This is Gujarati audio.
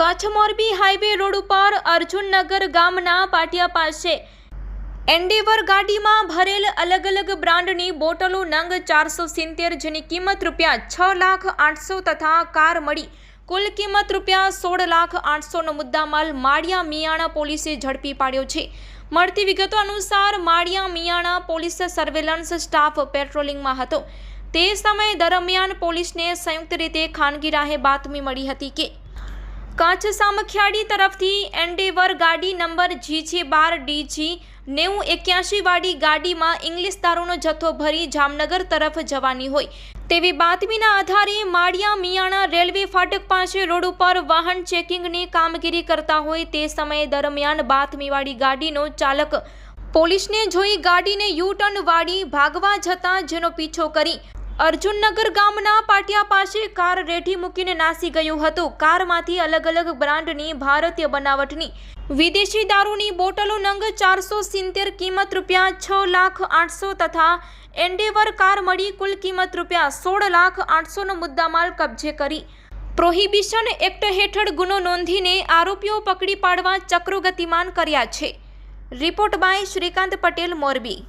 કચ્છ મોરબી હાઈવે રોડ ઉપર અર્જુનનગર ગામના પાટિયા પાસે એન્ડેવર ગાડીમાં ભરેલ અલગ અલગ બ્રાન્ડની બોટલો નંગ ચારસો સિત્તેર જેની કિંમત રૂપિયા છ લાખ આઠસો તથા કાર મળી. કુલ કિંમત રૂપિયા સોળ લાખ આઠસોનો મુદ્દામાલ માળિયા મિયાણા પોલીસે ઝડપી પાડ્યો છે. મળતી વિગતો અનુસાર Maliya Miyana police surveillance staff પેટ્રોલિંગમાં હતો. તે સમય દરમિયાન પોલીસને સંયુક્ત રીતે ખાનગી રાહે બાતમી મળી હતી કે કચ્છ સામખિયાળી તરફથી એન્ડેવર ગાડી નંબર જીજે બાર ડીજી નેવું એક્યાસી વાળી ગાડીમાં ઇંગ્લિશ દારૂનો જથ્થો ભરી જામનગર તરફ જવાની હોય. તેવી બાતમીના આધારે માળિયા મિયાણા રેલવે ફાટક પાસે રોડ ઉપર વાહન ચેકિંગની કામગીરી કરતા હોય તે સમયે દરમિયાન બાતમીવાળી ગાડીનો ચાલક પોલીસને જોઈ ગાડીને યુ ટર્ન વાળી ભાગવા જતા જેનો પીછો કરી અર્જુનનગર ગામના પાટિયા પાસે કાર રેઢી મૂકીને નાસી ગયું હતું. કારમાંથી અલગ અલગ બ્રાન્ડની ભારતીય બનાવટની વિદેશી દારૂની બોટલો નંગ ચારસો સિત્તેર કિંમત રૂપિયા છ લાખ આઠસો તથા એન્ડેવર કાર મળી કુલ કિંમત રૂપિયા સોળ લાખ આઠસોનો મુદ્દામાલ કબજે કરી. પ્રોહિબિશન એક્ટ હેઠળ ગુનો નોંધીને આરોપીઓ પકડી પાડવા ચક્રો ગતિમાન કર્યા છે. Report by Shrikant Patel, Morbi.